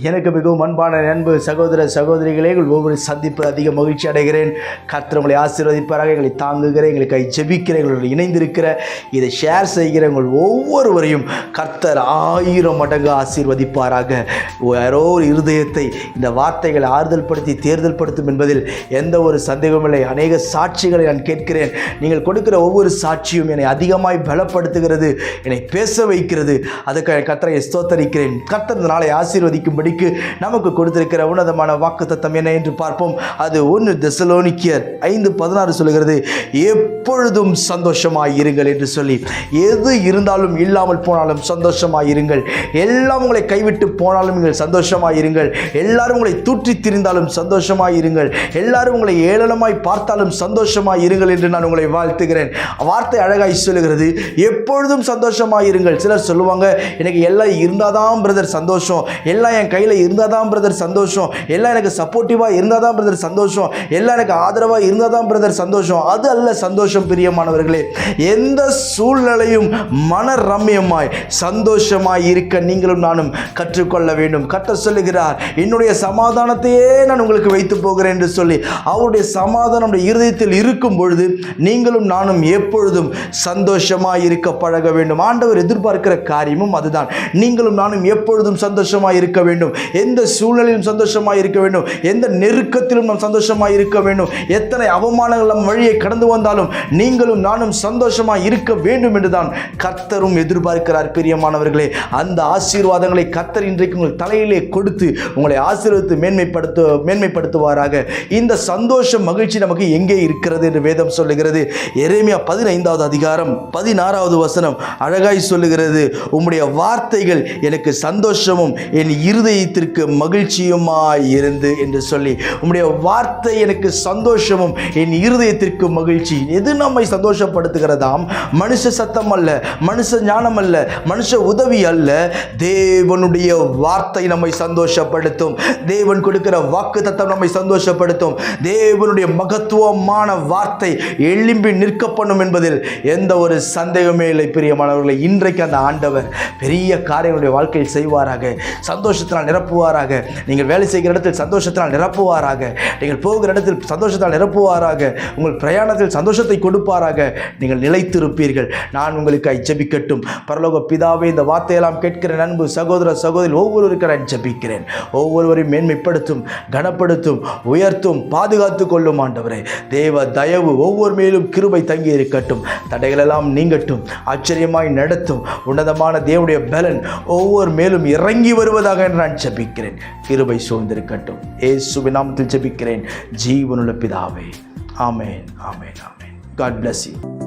எனக்கு மிகவும் அன்பான நண்பு சகோதர சகோதரிகளே ஒவ்வொரு சந்திப்பு அதிக மகிழ்ச்சி அடைகிறேன். கர்த்தர் ஆசீர்வதிப்பாராக எங்களை தாங்குகிற கை ஜெபிக்கிற எங்களோட இணைந்திருக்கிற இதை ஷேர் செய்கிற உங்கள் ஒவ்வொருவரையும் கர்த்தர் ஆயிரம் மடங்கு ஆசீர்வதிப்பாராக. யாரோ ஒரு இருதயத்தை இந்த வார்த்தைகளை ஆறுதல் படுத்தி தேர்தல் படுத்தும் என்பதில் எந்த ஒரு சந்தேகமில்லை அநேக சாட்சிகளை நான் கேட்கிறேன். நீங்கள் கொடுக்கிற ஒவ்வொரு சாட்சியும் என்னை அதிகமாய் பலப்படுத்துகிறது என்னை பேச வைக்கிறது. அதுக்காக கர்த்தரை ஸ்தோத்தரிக்கிறேன். கர்த்தர் இந்த நாளை ஆசீர்வதிக்கும்படிக்கு நமக்கு கொடுத்திருக்கிற உன்னதமான வாக்கு தத்தம் என்ன என்று பார்ப்போம். அது ஒன்று தெசலோனிக்கியர் ஐந்து பதினாறு சொல்கிறது எப்பொழுதும் சந்தோஷமாக இருங்கள் என்று சொல்லி எது இருந்தாலும் இல்லாமல் போனாலும் சந்தோஷமாக இருங்கள். எல்லாம் உங்களை கைவிட்டு போனாலும் நீங்கள் சந்தோஷமாக இருங்கள். எல்லாரும் உங்களை தூற்றி திரிந்தாலும் சந்தோஷமாக இருங்கள். எல்லாரும் உங்களை ஏளனமாய் பார்த்தாலும் சந்தோஷமாக இருங்கள் என்று நான் உங்களை வாழ்த்துகிறேன். வார்த்தை அழகாய் சொல்லுகிறது எப்பொழுதும் சந்தோஷமாக இருங்கள். சிலர் சொல்லுவாங்க எனக்கு எல்லாம் இருந்தால் தான் பிரதர் சந்தோஷம். எல்லாம் என் கையில் இருந்தால் தான் பிரதர் சந்தோஷம். எல்லாம் எனக்கு சப்போர்ட்டிவாக இருந்தால் தான் பிரதர் சந்தோஷம். எல்லாம் எனக்கு ஆதரவாக இருந்தால் தான் பிரதர் சந்தோஷம். அது அல்ல சந்தோஷம் பிரியமானவர்களே. எந்த சூழ்நிலையும் மன ரம்யமாய் சந்தோஷமாய் இருக்க நீங்களும் நானும் கற்றுக்கொள்ள வேண்டும். கற்ற சொல்லுகிறார் என்னுடைய சமாதானத்தையே நான் உங்களுக்கு வைத்து போகிறேன் என்று சொல்லி அவருடைய சமாதானம் இருதயத்தில் இருக்கும் பொழுது நீங்களும் நானும் எப்பொழுதும் சந்தோஷமாக இருக்க பழக வேண்டும். ஆண்டவர் எதிர்பார்க்கிற காரியமும் அதுதான். நீங்களும் நானும் எப்பொழுதும் சந்தோஷமாக இருக்க வேண்டும். எந்த சூழலிலும் சந்தோஷமாக இருக்க வேண்டும். எந்த நெருக்கத்திலும் நாம் சந்தோஷமாக இருக்க வேண்டும். எத்தனை அவமானங்கள் நம் வழியை கடந்து வந்தாலும் நீங்களும் நானும் சந்தோஷமாக இருக்க வேண்டும் என்றுதான் கர்த்தரும் எதிர்பார்க்கிறார் பிரியமானவர்களே. அந்த ஆசீர்வாதங்களை கர்த்தர் இன்றைக்கு உங்கள் தலையிலே கொடுத்து உங்களை ஆசீர்வதித்து மேன்மைப்படுத்த மேன்மைப்படுத்துவாராக. இந்த சந்தோஷம் மகிழ்ச்சி நமக்கு எங்கே இருக்கிறது என்று வேதம் சொல்லுகிறது. எரேமியா பதினைந்தாவது அதிகாரம் பதினாறாவது வசனம் அழகாய் சொல்லுகிறது. உம்முடைய வார்த்தைகள் எனக்கு சந்தோஷமும் என் இருதயத்திற்கு மகிழ்ச்சியுமாய் இருந்து என்று சொல்லி உம்முடைய வார்த்தை எனக்கு சந்தோஷமும் என் இருதயத்திற்கு மகிழ்ச்சி. எது நம்மை சந்தோஷப்படுத்துகிறதாம்? மனுஷ சத்தம் அல்ல மனுஷ ஞானம் அல்ல மனுஷ உதவி அல்ல. தேவனுடைய வார்த்தை நம்மை சந்தோஷப்படுத்தும். தேவன் கொடுக்கிற வாக்கு தத்தம் நம்மை சந்தோஷப்படுத்தும். தேவனுடைய மகத்துவமான வார்த்தை எழும்பி நிற்க பண்ணும் என்பதில் எந்த ஒரு சந்தேகமே இல்லை பிரியமானவர்களை. இன்றைக்கு அந்த ஆண்டவர் பெரிய காரியங்களுடைய வாழ்க்கையில் செய்வாராக. சந்தோஷத்தை சந்தோஷத்தினால் நிரப்புவாராக. நீங்கள் வேலை செய்கிற இடத்தில் சந்தோஷத்தினால் நிரப்புவாராக. நீங்கள் போகிற இடத்தில் சந்தோஷத்தால் நிரப்புவாராக. உங்கள் பிரயாணத்தில் சந்தோஷத்தை கொடுப்பாராக. நீங்கள் நிலைத்திருப்பீர்கள். நான் உங்களுக்கு ஜபிக்கட்டும். பரலோக பிதாவே இந்த வார்த்தையெல்லாம் கேட்கிற நண்பு சகோதர சகோதரி ஒவ்வொருவருக்கு நான் ஜபிக்கிறேன். ஒவ்வொருவரையும் மேன்மைப்படுத்தும் கனப்படுத்தும் உயர்த்தும் பாதுகாத்து கொள்ளும் ஆண்டவரே. தேவ தயவு ஒவ்வொரு மேலும் கிருபை தங்கி இருக்கட்டும். தடைகளெல்லாம் நீங்கட்டும். ஆச்சரியமாய் நடத்தும். உன்னதமான தேவனுடைய பலன் ஒவ்வொரு மேலும் இறங்கி வருவதாக நான் ஜபிக்கிறேன். கிருபை சூழ்ந்திருக்கட்டும். ஏசு நாமத்தில் ஜபிக்கிறேன். ஜீவனுள்ள பிதாவே. ஆமேன் ஆமேன் ஆமேன். God bless you